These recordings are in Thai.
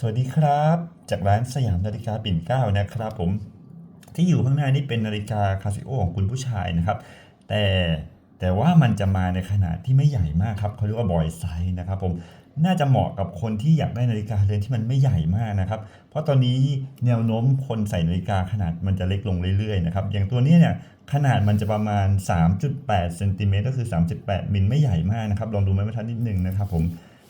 สวัสดีครับ จากร้านสยามนาฬิกาปิ่นเก้านะครับผมที่อยู่ข้างหน้านี่เป็นนาฬิกาคาซิโอของคุณผู้ชายนะครับ แต่แต่ว่ามันจะมาในขนาดที่ไม่ใหญ่มากครับเขาเรียกว่าบอยไซส์นะครับผมน่าจะเหมาะกับคนที่อยากได้นาฬิกาเรือนที่มันไม่ใหญ่มากนะครับ เพราะตอนนี้แนวโน้มคนใส่นาฬิกาขนาดมันจะเล็กลงเรื่อยๆนะครับ อย่างตัวนี้เนี่ยขนาดมันจะประมาณ 3.8เซนติเมตรก็คือ 3.8มิลไม่ใหญ่มากนะครับ ลองดูไม้บรรทัดนิดนึงนะครับผม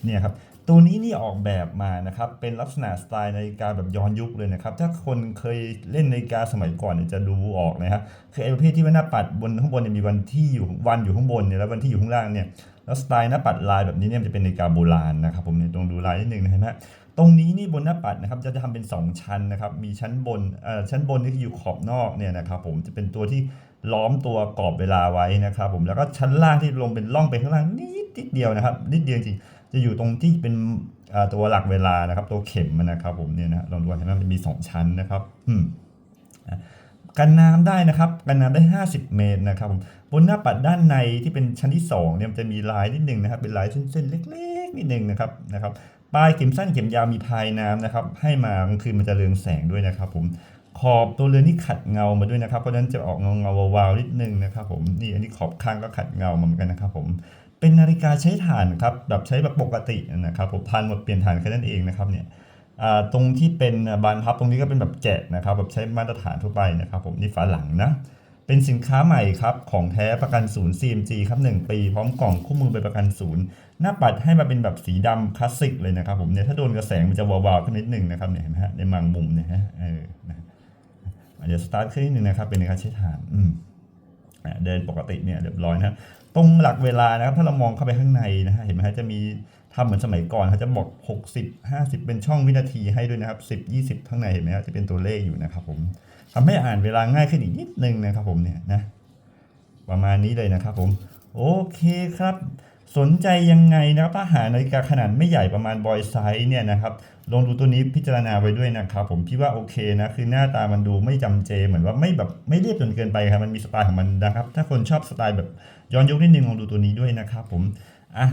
เนี่ยครับ ตัวนี้นี่ออกแบบมานะครับเป็นลักษณะสไตล์นาฬิกาแบบย้อนยุคเลยนะครับ ถ้าคนเคยเล่นนาฬิกาสมัยก่อนเนี่ยจะดูออกนะครับคือไอ้ประเภทที่ว่าหน้าปัดบนข้างบนเนี่ยมีวันที่อยู่วันอยู่ข้างบนเนี่ยแล้ววันที่อยู่ข้างล่างเนี่ยแล้วสไตล์หน้าปัดลายแบบนี้เนี่ยจะเป็นนาฬิกาโบราณนะครับผมเนี่ยลองดูลายนิดนึงนะเห็นไหมฮะตรงนี้นี่บนหน้าปัดนะครับจะทำเป็น 2 ชั้นนะครับมีชั้นบนเอ่อชั้นบนนี่คืออยู่ขอบนอกเนี่ยนะครับผมจะเป็นตัวที่ล้อมตัวกรอบเวลาไว้นะครับผมแล้วก็ชั้นล่างที่ลงเป็นร่องไปข้างล่างนิด นิดเดียวนะครับ นิดเดียวจริงจะอยู่ตรงที่เป็นตัวหลักเวลานะครับ ตัวเข็มมันนะครับผมเนี่ยนะลองดูเห็นไหมมันจะมี 2 ชั้นนะครับอืมกันน้ำได้นะครับ กันน้ำได้ 50 เมตรนะครับผมบนหน้าปัดด้านในที่เป็นชั้นที่2เนี่ยมันจะมีลายนิดหนึ่งนะครับ เป็นลายเส้นๆเล็กๆนิดหนึ่งนะครับนะครับปลายเข็มสั้นเข็มยาวมีพายน้ำนะครับ ให้มากลางคืนมันจะเรืองแสงด้วยนะครับ ผมขอบตัวเรือนนี่ขัดเงามาด้วยนะครับเพราะฉะนั้นจะออกเงาเงาๆวาวๆนิดนึงนะครับ ผมนี่อันนี้ขอบข้างก็ขัดเงามาเหมือนกันนะครับ ผม เป็นนาฬิกาใช้ถ่านครับแบบใช้แบบปกตินะครับผมถ่านหมดเปลี่ยนถ่านแค่นั้นเองนะครับเนี่ยตรงที่เป็นบานพับตรงนี้ก็เป็นแบบแกะนะครับแบบใช้มาตรฐานทั่วไปนะครับ ผมนี่ฝาหลังนะเป็นสินค้าใหม่ครับของแท้ประกันศูนย์ CMG ครับ 1 ปี พร้อมกล่องคู่มือไปประกันศูนย์ หน้าปัดให้มาเป็นแบบสีดำคลาสสิกเลยนะครับผมเนี่ยถ้าโดนกระแสงมันจะวาวๆขึ้นนิดหนึ่งนะครับเนี่ยเห็นไหมฮะในบางมุมเนี่ยฮะเออนะอาจจะสตาร์ทขึ้นนิดนึงนะครับเป็นนาฬิกาใช้ถ่านอืม เดินปกติเนี่ยเรียบร้อยนะตรงหลักเวลานะครับถ้าเรามองเข้าไปข้างในนะฮะเห็นไหมฮะจะมีทำเหมือนสมัยก่อนเขาจะบอก 60 50 เป็นช่องวินาทีให้ด้วยนะครับ 10 20 ข้างในเห็นไหมฮะจะเป็นตัวเลขอยู่นะครับผมทำให้อ่านเวลาง่ายขึ้นอีกนิดนึงนะครับผมเนี่ยนะประมาณนี้เลยนะครับผมโอเคครับ สนใจยังไงนะครับถ้าหานาฬิกาขนาดไม่ใหญ่ประมาณบอยไซส์เนี่ยนะครับลองดูตัวนี้พิจารณาไว้ด้วยนะครับ ผมพี่ว่าโอเคนะคือหน้าตามันดูไม่จำเจ เหมือนว่าไม่แบบไม่เรียบจนเกินไปครับมันมีสไตล์ของมันนะครับ ถ้าคนชอบสไตล์แบบย้อนยุคนิดนึงลองดูตัวนี้ด้วยนะครับ ผมอะ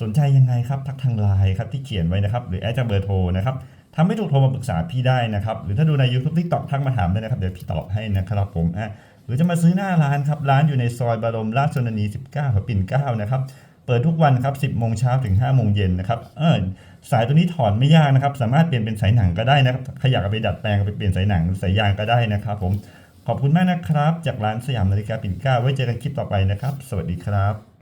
สนใจยังไงครับทักทางไลน์ครับที่เขียนไว้นะครับ หรือแอดจากเบอร์โทรนะครับทำไม่ถูกโทรมาปรึกษาพี่ได้นะครับ หรือถ้าดูใน YouTube TikTok ทักมาถามได้นะครับ เดี๋ยวพี่ตอบให้นะครับผมอะหรือจะมาซื้อหน้าร้านครับร้านอยู่ในซอยบรมราชชนนี 19 ปิ่นเกล้านะครับ เปิดทุกวันครับ 10โมงเช้าถึง5โมงเย็นนะครับเออสายตัวนี้ถอนไม่ยากนะครับ สามารถเปลี่ยนเป็นสายหนังก็ได้นะครับใครอยากไปดัดแปลงไปเปลี่ยนสายหนังสายยางก็ได้นะครับ ผมขอบคุณมากนะครับ จากร้านสยามนาฬิกาปิ่นเกล้าไว้เจอกันคลิปต่อไปนะครับ สวัสดีครับ